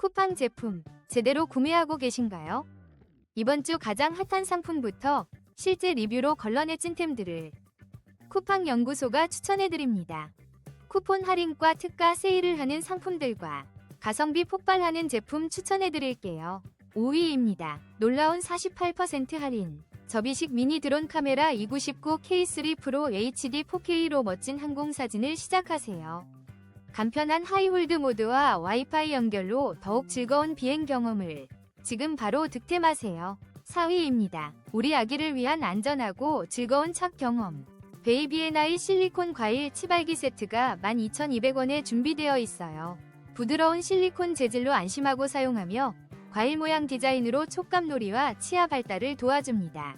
쿠팡 제품 제대로 구매하고 계신가요? 이번 주 가장 핫한 상품부터 실제 리뷰로 걸러내 찐템들을 쿠팡 연구소가 추천해드립니다. 쿠폰 할인과 특가 세일을 하는 상품들과 가성비 폭발하는 제품 추천해드릴게요. 5위입니다. 놀라운 48% 할인. 접이식 미니 드론 카메라 299 K3 프로 HD 4K로 멋진 항공 사진을 시작하세요. 간편한 하이홀드 모드와 와이파이 연결로 더욱 즐거운 비행 경험을 지금 바로 득템하세요. 4위입니다. 우리 아기를 위한 안전하고 즐거운 첫 경험. 베이비앤아이 실리콘 과일 치발기 세트가 12,200원에 준비되어 있어요. 부드러운 실리콘 재질로 안심하고 사용하며 과일 모양 디자인으로 촉감놀이와 치아 발달을 도와줍니다.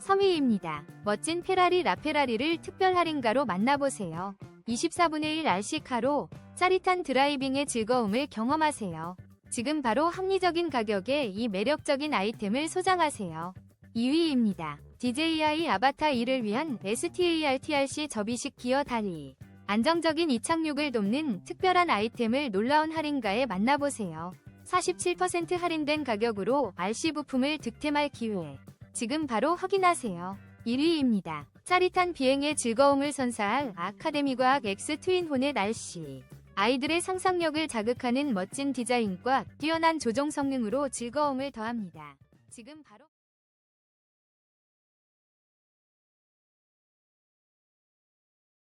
3위입니다. 멋진 페라리 라페라리를 특별 할인가로 만나보세요. 24분의 1 RC카로 짜릿한 드라이빙의 즐거움을 경험하세요. 지금 바로 합리적인 가격에 이 매력적인 아이템을 소장하세요. 2위입니다. DJI 아바타 2를 위한 STARTRC 접이식 기어 다리. 안정적인 이착륙을 돕는 특별한 아이템을 놀라운 할인가에 만나보세요. 47% 할인된 가격으로 RC 부품을 득템할 기회. 지금 바로 확인하세요. 1위입니다. 짜릿한 비행의 즐거움을 선사할 아카데미 과학 X 트윈 호넷 RC. 아이들의 상상력을 자극하는 멋진 디자인과 뛰어난 조종 성능으로 즐거움을 더합니다. 지금 바로